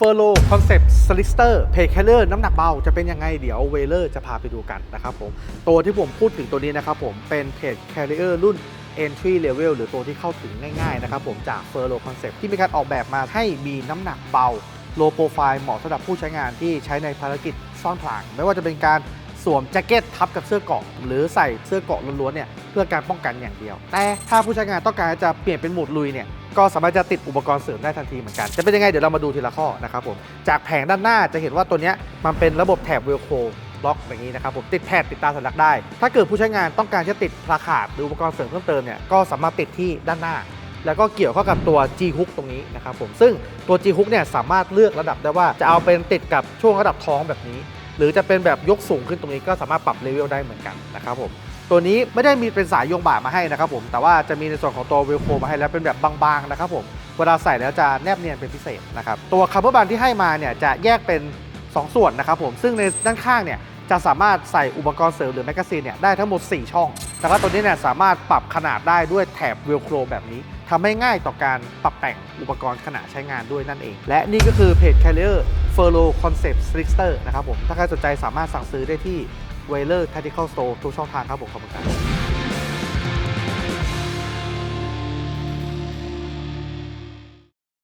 เฟอร์โลคอนเซปต์สลิสเตอร์เพย์แคลเลอร์น้ำหนักเบาจะเป็นยังไงเดี๋ยวเวเลอร์จะพาไปดูกันนะครับผม ตัวที่ผมพูดถึงตัวนี้นะครับผมเป็นเพจแคลเลอร์รุ่น entry level หรือตัวที่เข้าถึงง่ายๆนะครับผมจากเฟอร์โลคอนเซปต์ที่มีการออกแบบมาให้มีน้ำหนักเบาโลโปรไฟล์เหมาะสำหรับผู้ใช้งานที่ใช้ในภารกิจซ่อนพลางไม่ว่าจะเป็นการสวมแจ็คเก็ตทับกับเสื้อเกาะหรือใส่เสื้อเกาะล้วนๆเนี่ยเพื่อการป้องกันอย่างเดียว แต่ถ้าผู้ใช้งานต้องการจะเปลี่ยนเป็นโหมดลุยเนี่ย ก็สามารถจะติดอุปกรณ์เสริมได้ทันทีเหมือนกัน จะเป็นยังไงเดี๋ยวเรามาดูทีละข้อนะครับผม จากแผงด้านหน้าจะเห็นว่าตัวนี้มันเป็นระบบแถบเวลโคล็อกอย่างนี้นะครับผมติดแถบติดตาสัญลักษณ์ได้ ถ้าเกิดผู้ใช้งานต้องการจะติดพลาขาดหรืออุปกรณ์เสริมเพิ่มเติมเนี่ยก็สามารถติดที่ด้านหน้า แล้วก็เกี่ยวเข้ากับตัว G hook ตรงนี้นะครับผมซึ่งตัว G hook เนี่ยสามารถเลือกระดับได้ว่าจะเอาเป็นติดกับช่วงระดับท้องแบบนี้ หรือจะเป็นแบบยกสูงขึ้นตรงนี้ก็สามารถปรับเลเวลได้เหมือนกันนะครับผม ตัวนี้ไม่ได้มีเป็นสายโยงบ่ามาให้นะครับผมแต่ว่าจะมีในส่วนของตัวเวลโคมาให้แล้วเป็นแบบบางๆนะครับผมเวลาใส่แล้วจะแนบเนียนเป็นพิเศษนะครับตัวคัพเปอร์บันที่ให้มาเนี่ยจะแยกเป็น 2 ส่วนนะครับผมซึ่งในด้านข้างเนี่ยจะสามารถใส่อุปกรณ์เสริมหรือแมกกาซีนเนี่ยได้ทั้งหมด 4 ช่อง แต่ว่าตัวนี้เนี่ยสามารถปรับขนาดได้ด้วยแถบเวลโครแบบนี้ทำให้ง่ายต่อการปรับแต่งอุปกรณ์ขณะใช้งานด้วยนั่นเอง และนี่ก็คือเพจ Carrier f u r l o Concept Slickster นะครับผม ถ้าใครสนใจสามารถสั่งซื้อได้ที่ w a l e r Tactical Store ทุกช่องทางครับผมขอบคุณครับ